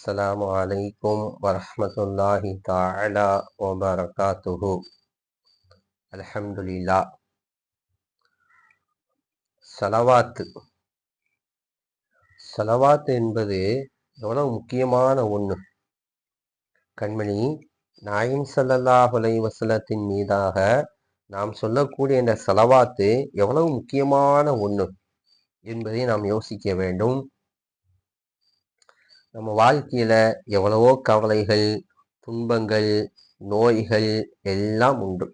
السلام عليكم ورحمة الله تعالى وبركاته الحمد لله சலவாத்து சலவாத்து என்பது எவ்வளவு முக்கியமான ஒன்று கண்மணி நாயின் சல்லல்லாஹ் வசலத்தின் மீதாக நாம் சொல்லக்கூடிய இந்த செலவாத்து எவ்வளவு முக்கியமான ஒன்று என்பதை நாம் யோசிக்க வேண்டும் நம்ம வாழ்க்கையில் எவ்வளவோ கவலைகள் துன்பங்கள் நோய்கள் எல்லாம் உண்டு.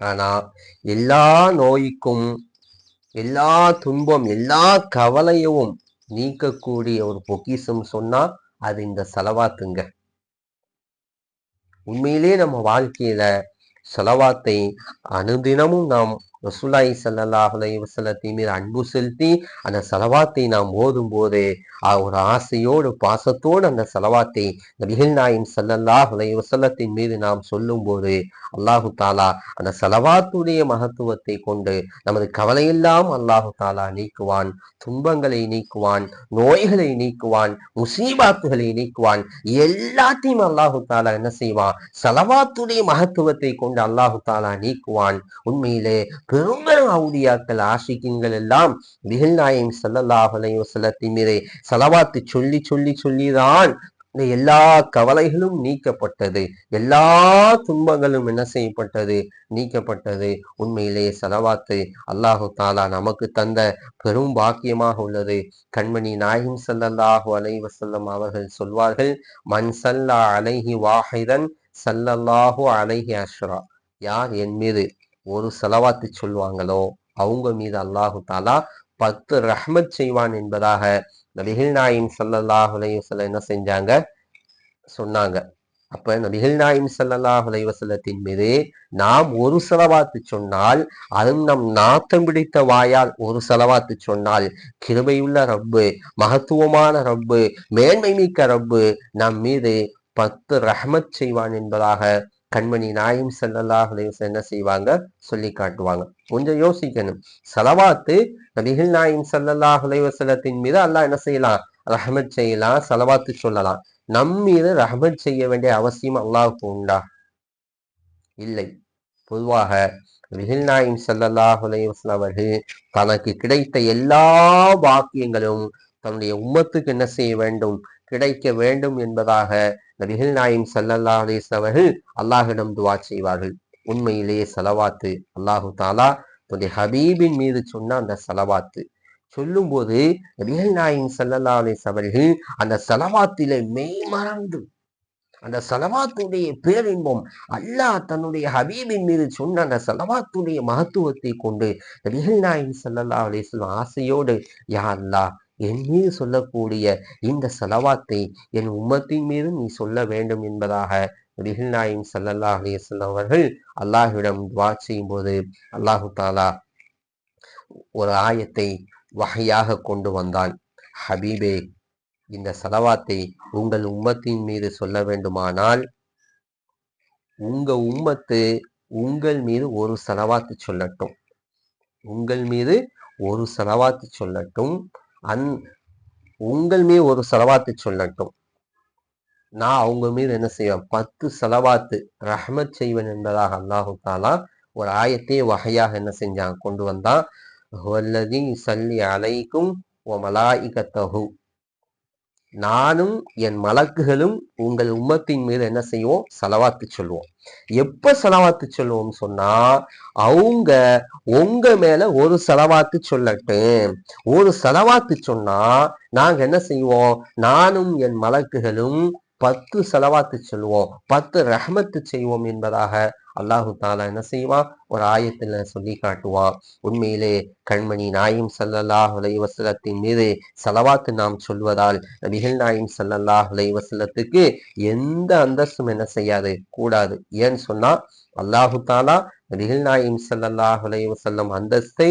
ஆனால் எல்லா நோய்க்கும் எல்லா துன்பம் எல்லா கவலையும் நீக்கக்கூடிய ஒரு பொக்கிசம் சொன்னா அது இந்த செலவாத்துங்க உண்மையிலே நம்ம வாழ்க்கையில செலவாத்தை அனுதினமும் நாம் ரசூலாய் சல்லாஹலை வசலத்தின் மீது அன்பு செலுத்தி அந்த செலவாத்தை நாம் ஓதும் போது ஒரு ஆசையோடு பாசத்தோடு அந்த செலவாத்தை நபிகள் நாயின் சல்லல்லாஹலை வசலத்தின் மீது நாம் சொல்லும் போது அல்லாஹு தாலா அந்த செலவாத்துடைய மகத்துவத்தை கொண்டு நமது கவலையெல்லாம் அல்லாஹு தாலா நீக்குவான் துன்பங்களை நீக்குவான் நோய்களை நீக்குவான் முசீபாத்துகளை நீக்குவான். எல்லாத்தையும் அல்லாஹு தாலா என்ன செய்வான்? செலவாத்துடைய மகத்துவத்தை கொண்டு அல்லாஹு தாலா நீக்குவான். உண்மையிலே பெரும்பெரும் அவுதியாக்கள் ஆசிக்கிங்கள் எல்லாம் விகல் நாயம் சல்லல்லாஹ் அலைவசல்லத்தின் மீதே செலவாத்து சொல்லி சொல்லி சொல்லிதான் இந்த எல்லா கவலைகளும் நீக்கப்பட்டது. எல்லா துன்பங்களும் என்ன செய்யப்பட்டது? நீக்கப்பட்டது. உண்மையிலேயே செலவாத்து அல்லாஹு தாலா நமக்கு தந்த பெரும் பாக்கியமாக உள்ளது. கண்மணி நாயும் சல்லல்லாஹு அலை வசல்லம் அவர்கள் சொல்வார்கள் மண் சல்லா அலைஹி வாஹிதன் சல்லல்லாஹு அலைஹி அஷ்ரா. யார் என் மீது ஒரு செலவாத்து சொல்லுவாங்களோ அவங்க மீது அல்லாஹு தாலா பத்து ரஹ்மத் செய்வான் என்பதாக நபிகள் நாயின் சல்லல்லாஹ் அலைவசல்ல என்ன செஞ்சாங்க? சொன்னாங்க. அப்ப நபிகள் நாயின் சல்லல்லாஹ் அலைவசல்லத்தின் மீது நாம் ஒரு செலவாத்து சொன்னால் அதுவும் நம் நாத்தம் பிடித்த வாயால் ஒரு செலவாத்து சொன்னால் கிருபையுள்ள ரப்பு மகத்துவமான ரப்பு மேன்மை மிக்க ரப்பு நம் மீது பத்து ரஹ்மத் செய்வான் என்பதாக கண்மணி நாயும் செல்லல்லாஹ் என்ன செய்வாங்க? சொல்லி காட்டுவாங்க. கொஞ்சம் யோசிக்கணும். செலவாத்து நபிகள் நாயும் சல்லல்லாஹ் அலைவசலத்தின் மீது அல்லாஹ் என்ன செய்யலாம்? ரஹமத் செய்யலாம் செலவாத்து சொல்லலாம். நம் மீது ரஹமத் செய்ய வேண்டிய அவசியம் அல்லாஹுக்கு உண்டா? இல்லை. பொதுவாக நபிகள் நாயும் சல்லல்லாஹ் அலைவசல் அவர்கள் தனக்கு கிடைத்த எல்லா வாக்கியங்களும் தன்னுடைய உம்மத்துக்கு என்ன செய்ய வேண்டும்? கிடைக்க வேண்டும் என்பதாக நபிகள் நாயின் சல்லல்லா அலிஸ் அவர்கள் அல்லாஹிடம் துவா செய்வார்கள். உண்மையிலேயே செலவாத்து. அல்லாஹு தாலா தன்னுடைய ஹபீபின் மீது சொன்ன அந்த செலவாத்து. சொல்லும் போது நபிகள் நாயின் சல்லல்லா அலிஸ் அவர்கள் அந்த செலவாத்திலே மெய் மறந்து அந்த செலவாத்துடைய பேரின்பம் அல்லாஹ் தன்னுடைய ஹபீபின் மீது சொன்ன அந்த செலவாத்துடைய மகத்துவத்தை கொண்டு நபிகள் நாயின் சல்லல்லா அலிஸ்லாம் ஆசையோடு யா அல்லா என் மீது சொல்லக்கூடிய இந்த செலவாத்தை என் உம்மத்தின் மீது நீ சொல்ல வேண்டும் என்பதாக நபிகள் நாயின் சல்லல்லா அலிஸ்லாம் அவர்கள் அல்லாஹிடம் துவா செய்யும் போது அல்லாஹு தாலா ஒரு ஆயத்தை வகையாக கொண்டு வந்தான் ஹபீபே இந்த செலவாத்தை உங்கள் உம்மத்தின் மீது சொல்ல வேண்டுமானால் உங்க உம்மத்து உங்கள் மீது ஒரு செலவாத்து சொல்லட்டும். உங்கள் மீது ஒரு செலவாத்து சொல்லட்டும். அந் உங்கள் மீது ஒரு செலவாத்து சொல்லட்டும். நான் அவங்க மீது என்ன செய்வேன்? பத்து செலவாத்து ரஹமத் செய்வேன் என்பதாக அல்லாஹு தாலா ஒரு ஆயத்தையே வகையாக என்ன செஞ்சான்? கொண்டு வந்தான். சல்லி அலைக்கும் ஓ மலாய்கத்தகு நானும் என் மலக்குகளும் உங்கள் உம்மத்தின் மீது என்ன செய்வோம்? செலவாத்து சொல்லுவோம் எப்ப செலவாத்து சொல்லுவோம் சொன்னா அவங்க உங்க மேல ஒரு செலவாத்து சொல்லட்டும். ஒரு செலவாத்து சொன்னா நாங்க என்ன செய்வோம்? நானும் என் மலக்குகளும் பத்து செலவாத்து சொல்லுவோம் பத்து ரஹமத்து செய்வோம் என்பதாக அல்லாஹு தாலா என்ன செய்வான் ஒரு ஆயத்துல சொல்லி காட்டுவான் உண்மையிலே கண்மணி நாயும் சல்லல்லாஹ் வசலத்தின் மீது செலவாத்து நாம் சொல்வதால் நபிகள் நாயும் சல்லல்லாஹ் வசலத்துக்கு எந்த அந்தஸ்தும் என்ன செய்யாது? கூடாது. ஏன்னு சொன்னா அல்லாஹு தாலா நபிகள் நாயும் சல்லல்லாஹ் வசல்லம் அந்தஸ்தை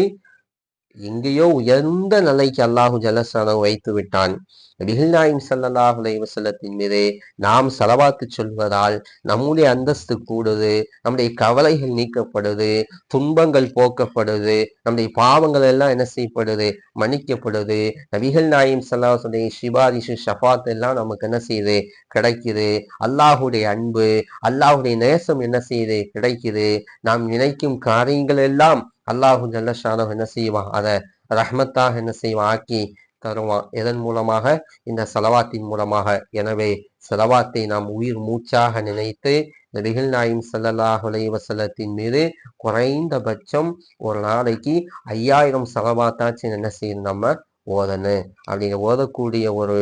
எங்கேயோ உயர்ந்த நிலைக்கு அல்லாஹு ஜலசனம் வைத்து விட்டான். நபிகள் நாயும் சல்லாஹ் வசல்லத்தின் மீது நாம் செலவாத்து சொல்வதால் நம்முடைய அந்தஸ்து கூடுது நம்முடைய கவலைகள் நீக்கப்படுது துன்பங்கள் போக்கப்படுது நம்முடைய பாவங்கள் எல்லாம் என்ன செய்யப்படுது? மன்னிக்கப்படுது. நபிகள் நாயும் சல்லாஹுடைய சிபாரிசு ஷபாத் எல்லாம் நமக்கு என்ன செய்யுது? கிடைக்குது. அல்லாஹுடைய அன்பு அல்லாஹுடைய நேசம் என்ன செய்யுது? கிடைக்குது. நாம் நினைக்கும் காரியங்கள் எல்லாம் அல்லாஹு ஜல்லஷானோ என்ன செய்வான்? அதை ரஹ்மத்தாக என்ன செய்வான்? ஆக்கி தருவான். எதன் மூலமாக? இந்த செலவாத்தின் மூலமாக. எனவே செலவாத்தை நாம் உயிர் மூச்சாக நினைத்து நபிகள் நாயும் சல்லல்லாஹுலை வசலத்தின் மீது குறைந்தபட்சம் ஒரு நாளைக்கு ஐயாயிரம் செலவாத்தாச்சும் என்ன செய்யணும் நம்ம? ஓதணும். அப்படின்னு ஓதக்கூடிய ஒரு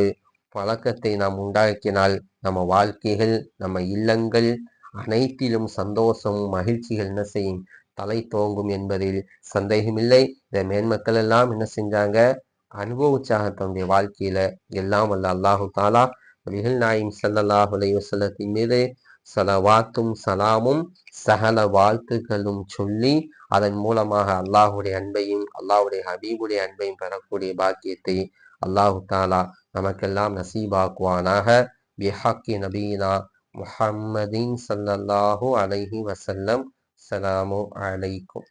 பழக்கத்தை நாம் உண்டாக்கினால் நம்ம வாழ்க்கைகள் நம்ம இல்லங்கள் அனைத்திலும் சந்தோஷம் மகிழ்ச்சிகள் என்ன செய்யும்? தலை தோங்கும் என்பதில் சந்தேகமில்லை. இந்த மேன்மக்கள் எல்லாம் என்ன செஞ்சாங்க? அனுபவிச்சாக தன்னுடைய வாழ்க்கையில எல்லாம் வல்ல அல்லாஹு தாலா நபிகள் நாயும் சல்லாஹ் வசல்லத்தின் மீது சலவாத்தும் சலாமும் சகல வாழ்த்துக்களும் சொல்லி அதன் மூலமாக அல்லாஹுடைய அன்பையும் அல்லாஹுடைய ஹபீபுடைய அன்பையும் பெறக்கூடிய பாக்கியத்தை அல்லாஹு தாலா நமக்கெல்லாம் நசீபாக்குவானாக. பிஹாக்கி நபீனா முஹம்மதின் சல்லல்லாஹு அலைஹி வசல்லம் அஸ்ஸலாமு அலைக்கும்